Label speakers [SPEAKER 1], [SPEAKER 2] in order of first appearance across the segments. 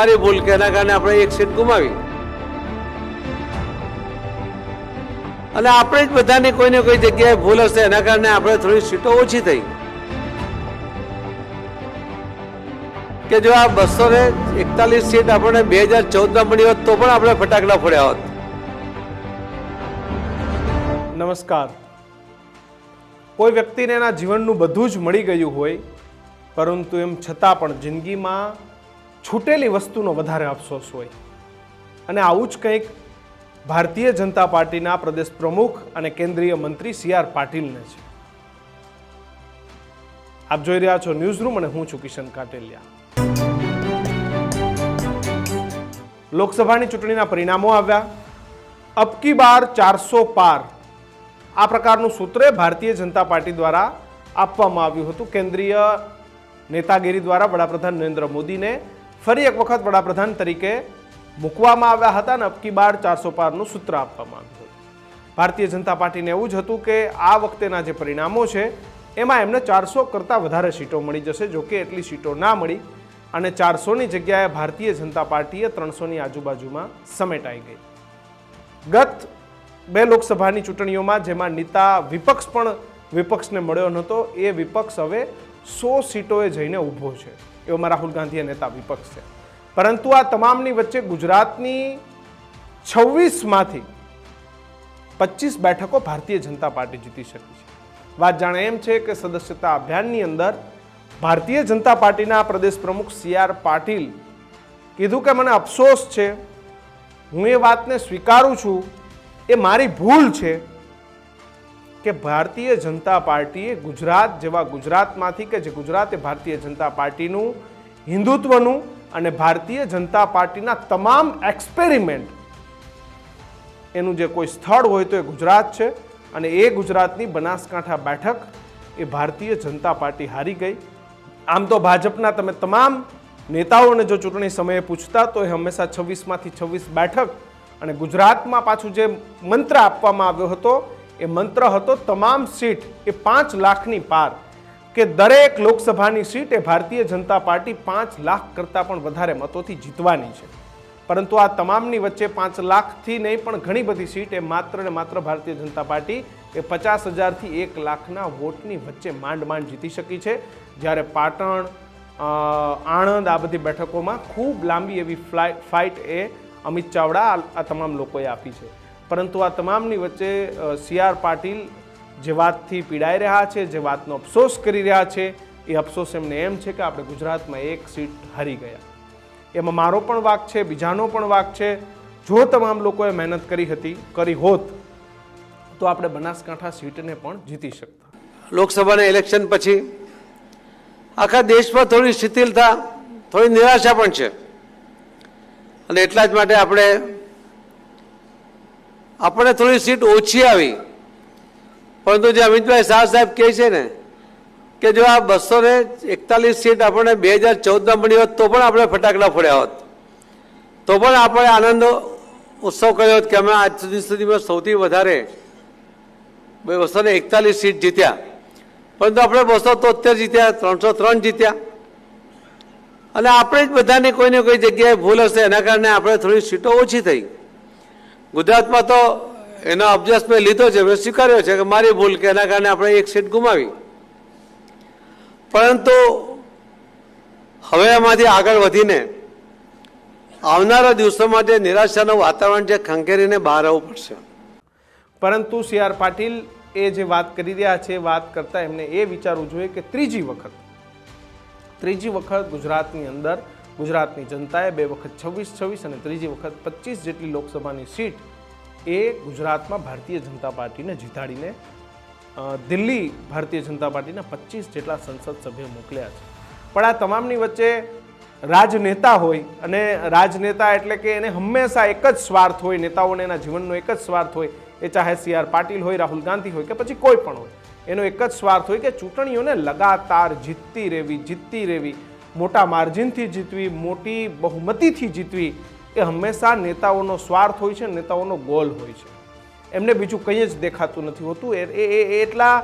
[SPEAKER 1] મારી ભૂલ કે એના કારણે આપણે એક સીટ ગુમાવી. અને આપણે જ બધાની કોઈને કોઈ જગ્યાએ ભૂલ હશે, એના કારણે આપણે થોડી સીટો ઓછી થઈ. કે જો આ બસો ને એકતાલીસ સીટ આપણને બે હજાર ચૌદમાં મળી હોત, તો પણ આપણે ફટાકડા ફોડ્યા હોત.
[SPEAKER 2] નમસ્કાર. કોઈ વ્યક્તિને એના જીવનનું બધું જ મળી ગયું હોય, પરંતુ એમ છતાં પણ જિંદગીમાં છૂટેલી વસ્તુનો વધારે અફસોસ હોય. અને આવું જ કંઈક ભારતીય જનતા પાર્ટીના પ્રદેશ પ્રમુખ અને કેન્દ્રીય મંત્રી સી આર પાટીલને છે. આપ જોઈ રહ્યા છો ન્યૂઝ રૂમ અને હું છું કિશન કાટેલિયા. લોકસભાની ચૂંટણીના પરિણામો આવ્યા. અબકી બાર ચારસો પાર. આ પ્રકારનું સૂત્ર ભારતીય જનતા પાર્ટી દ્વારા આપવામાં આવ્યું હતું. કેન્દ્રીય નેતાગીરી દ્વારા વડાપ્રધાન નરેન્દ્ર મોદીને ફરી એક વખત વડાપ્રધાન તરીકે મૂકવામાં આવ્યા હતા અને અબકી બાર ચારસો પારનું સૂત્ર આપવામાં આવ્યું હતું. ભારતીય જનતા પાર્ટીને એવું જ હતું કે આ વખતેના જે પરિણામો છે, એમાં એમને ચારસો કરતાં વધારે સીટો મળી જશે જોકે એટલી સીટો ના મળી અને ચારસોની જગ્યાએ ભારતીય જનતા પાર્ટીએ ત્રણસોની આજુબાજુમાં સમેટાઈ ગઈ. ગત બે લોકસભાની ચૂંટણીઓમાં જેમાં નેતા વિપક્ષ પણ વિપક્ષને મળ્યો નહોતો, એ વિપક્ષ હવે સો સીટોએ જઈને ઊભો છે. એવામાં રાહુલ ગાંધી નેતા વિપક્ષ છે. પરંતુ આ તમામની વચ્ચે ગુજરાતની છવ્વીસમાંથી પચીસ બેઠકો ભારતીય જનતા પાર્ટી જીતી શકી છે. વાત જાણે એમ છે કે સદસ્યતા અભિયાનની અંદર ભારતીય જનતા પાર્ટીના પ્રદેશ પ્રમુખ સી આર પાટીલ કીધું કે મને અફસોસ છે, હું એ વાતને સ્વીકારું છું, એ મારી ભૂલ છે કે ભારતીય જનતા પાર્ટીએ ગુજરાત જેવા ગુજરાતમાંથી કે જે ગુજરાત એ ભારતીય જનતા પાર્ટીનું હિન્દુત્વનું અને ભારતીય જનતા પાર્ટીના તમામ એક્સપેરિમેન્ટ એનું જે કોઈ સ્થળ હોય તો એ ગુજરાત છે અને એ ગુજરાતની બનાસકાંઠા બેઠક એ ભારતીય જનતા પાર્ટી હારી ગઈ. આમ તો ભાજપના તમે તમામ નેતાઓને જો ચૂંટણી સમયે પૂછતા તો એ હંમેશા છવ્વીસમાંથી છવ્વીસ બેઠક અને ગુજરાતમાં પાછું જે મંત્ર આપવામાં આવ્યો હતો એ મંત્ર હતો, તમામ સીટ એ પાંચ લાખની પાર. કે દરેક લોકસભાની સીટ એ ભારતીય જનતા પાર્ટી પાંચ લાખ કરતાં પણ વધારે મતોથી જીતવાની છે. પરંતુ આ તમામની વચ્ચે પાંચ લાખથી નહીં, પણ ઘણી બધી સીટ એ માત્ર ને માત્ર ભારતીય જનતા પાર્ટી એ પચાસ હજારથી એક લાખના વોટની વચ્ચે માંડ માંડ જીતી શકી છે. જ્યારે પાટણ આણંદ આ બધી બેઠકોમાં ખૂબ લાંબી એવી ફ્લાઈ ફાઇટ એ અમિત ચાવડા આ તમામ લોકોએ આપી છે. પરંતુ આ તમામની વચ્ચે સી આર પાટીલ જે વાતથી પીડાઈ રહ્યા છે, જે વાતનો અફસોસ કરી રહ્યા છે, એ અફસોસ એમને એમ છે કે આપણે ગુજરાતમાં એક સીટ હારી ગયા. એમાં મારો પણ વાક છે, બીજાનો પણ વાક છે. જો તમામ લોકોએ મહેનત કરી હતી, કરી હોત, તો આપણે બનાસકાંઠા સીટને પણ જીતી શકતા.
[SPEAKER 1] લોકસભાના ઇલેક્શન પછી આખા દેશમાં થોડી શિથિલતા, થોડી નિરાશા પણ છે. અને એટલા જ માટે આપણે આપણે થોડી સીટ ઓછી આવી. પરંતુ જે અમિતભાઈ શાહ સાહેબ કહે છે ને, કે જો આ બસો ને એકતાલીસ સીટ આપણને બે હજાર ચૌદમાં મળી હોત તો પણ આપણે ફટાકડા ફોડ્યા હોત. તો પણ આપણે આનંદ ઉત્સવ કર્યો હોત કે અમે આજ સુધી સુધીમાં સૌથી વધારે બસો ને એકતાલીસ સીટ જીત્યા. પરંતુ આપણે બસો તોતેર જીત્યા, ત્રણસો ત્રણ જીત્યા. અને આપણે જ બધાની કોઈને કોઈ જગ્યાએ ભૂલ હશે, એના કારણે આપણે થોડી સીટો ઓછી થઈ. ગુજરાતમાં તો એનો અભ્યાસ મેં લીધો છે, મેં સ્વીકાર્યો છે કે મારી ભૂલ કે એના કારણે આપણે એક સીટ ગુમાવી. પરંતુ હવે એમાંથી આગળ વધીને આવનારા દિવસો માટે નિરાશાનું વાતાવરણ છે, ખંખેરીને બહાર આવવું પડશે.
[SPEAKER 2] પરંતુ સી આર પાટીલ એ જે વાત કરી રહ્યા છે, વાત કરતા એમને એ વિચારવું જોઈએ કે ત્રીજી વખત ત્રીજી વખત ગુજરાતની અંદર ગુજરાતની જનતાએ બે વખત છવ્વીસ છવ્વીસ અને ત્રીજી વખત પચીસ જેટલી લોકસભાની સીટ એ ગુજરાતમાં ભારતીય જનતા પાર્ટીને જીતાડીને દિલ્હી ભારતીય જનતા પાર્ટીના પચીસ જેટલા સંસદ સભ્યો મોકલ્યા છે. પણ આ તમામની વચ્ચે રાજનેતા હોય અને રાજનેતા એટલે કે એને હંમેશા એક જ સ્વાર્થ હોય, નેતાઓને એના જીવનનો એક જ સ્વાર્થ હોય, એ ચાહે સી આર પાટીલ હોય, રાહુલ ગાંધી હોય કે પછી કોઈ પણ હોય, એનો એક જ સ્વાર્થ હોય કે ચૂંટણીઓને લગાતાર જીતતી રહેવી જીતતી રહેવી મોટા માર્જિનથી જીતવી, મોટી બહુમતીથી જીતવી, એ હંમેશા નેતાઓનો સ્વાર્થ હોય છે, નેતાઓનો ગોલ હોય છે. એમને બીજું કંઈ જ દેખાતું નથી હોતું. એ એટલા,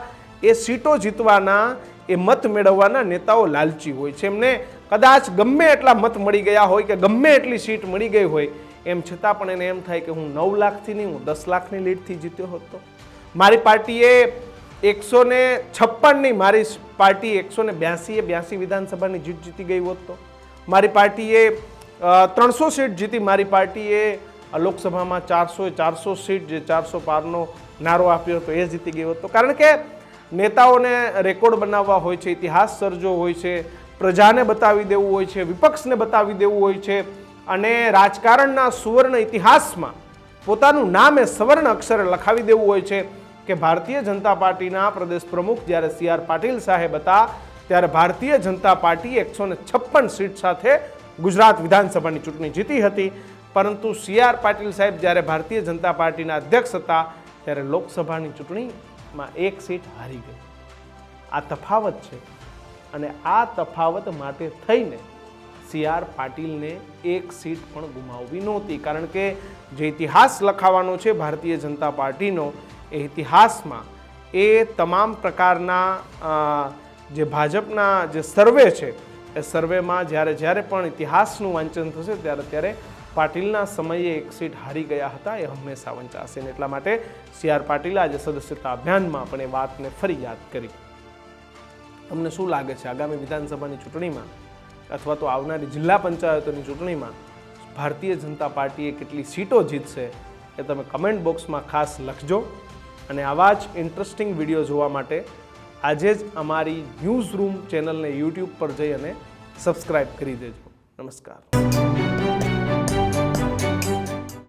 [SPEAKER 2] એ સીટો જીતવાના, એ મત મેળવવાના નેતાઓ લાલચી હોય છે. એમને કદાચ ગમે એટલા મત મળી ગયા હોય કે ગમે એટલી સીટ મળી ગઈ હોય, એમ છતાં પણ એને એમ થાય કે હું નવ લાખથી નહીં, હું દસ લાખની લીડથી જીત્યો હતો મારી પાર્ટીએ એકસો ને છપ્પનની મારી પાર્ટી એકસો ને બ્યાસી બ્યાસી વિધાનસભાની જીત જીતી ગઈ હોત તો. મારી પાર્ટીએ ત્રણસો સીટ જીતી. મારી પાર્ટીએ લોકસભામાં ચારસો ચારસો સીટ જે ચારસો પારનો નારો આપ્યો હતો એ જીતી ગયો હતો કારણ કે નેતાઓને રેકોર્ડ બનાવવા હોય છે, ઇતિહાસ સર્જો હોય છે, પ્રજાને બતાવી દેવું હોય છે, વિપક્ષને બતાવી દેવું હોય છે અને રાજકારણના સુવર્ણ ઇતિહાસમાં પોતાનું નામ એ સવર્ણ અક્ષરે લખાવી દેવું હોય છે. કે ભારતીય જનતા પાર્ટીના પ્રદેશ પ્રમુખ જ્યારે સી આર પાટીલ સાહેબ હતા, ત્યારે ભારતીય જનતા પાર્ટી એકસો છપ્પન સીટ સાથે ગુજરાત વિધાનસભાની ચૂંટણી જીતી હતી. પરંતુ સી આર પાટીલ સાહેબ જ્યારે ભારતીય જનતા પાર્ટીના અધ્યક્ષ હતા, ત્યારે લોકસભાની ચૂંટણીમાં એક સીટ હારી ગઈ. આ તફાવત છે અને આ તફાવત માટે થઈને સી આર પાટીલને એક સીટ પણ ગુમાવવી નહોતી. કારણ કે જે ઇતિહાસ લખાવાનો છે, ભારતીય જનતા પાર્ટીનો એ ઇતિહાસમાં એ તમામ પ્રકારના જે ભાજપના જે સર્વે છે, એ સર્વેમાં જ્યારે જ્યારે પણ ઇતિહાસનું વાંચન થશે ત્યારે ત્યારે પાટીલના સમયે એક સીટ હારી ગયા હતા, એ હંમેશા વંચાશે ને એટલા માટે સી આર પાટીલે આજે સદસ્યતા અભિયાનમાં પણ એ વાતને ફરી યાદ કરી. તમને શું લાગે છે, આગામી વિધાનસભાની ચૂંટણીમાં અથવા તો આવનારી જિલ્લા પંચાયતોની ચૂંટણીમાં ભારતીય જનતા પાર્ટીએ કેટલી સીટો જીતશે, એ તમે કમેન્ટ બોક્સમાં ખાસ લખજો. અને આવા જ ઇન્ટરેસ્ટિંગ વીડિયો જોવા માટે આજે જ અમારી ન્યૂઝ રૂમ ચેનલને યુટ્યુબ પર જઈ અને સબસ્ક્રાઈબ કરી દેજો. નમસ્કાર.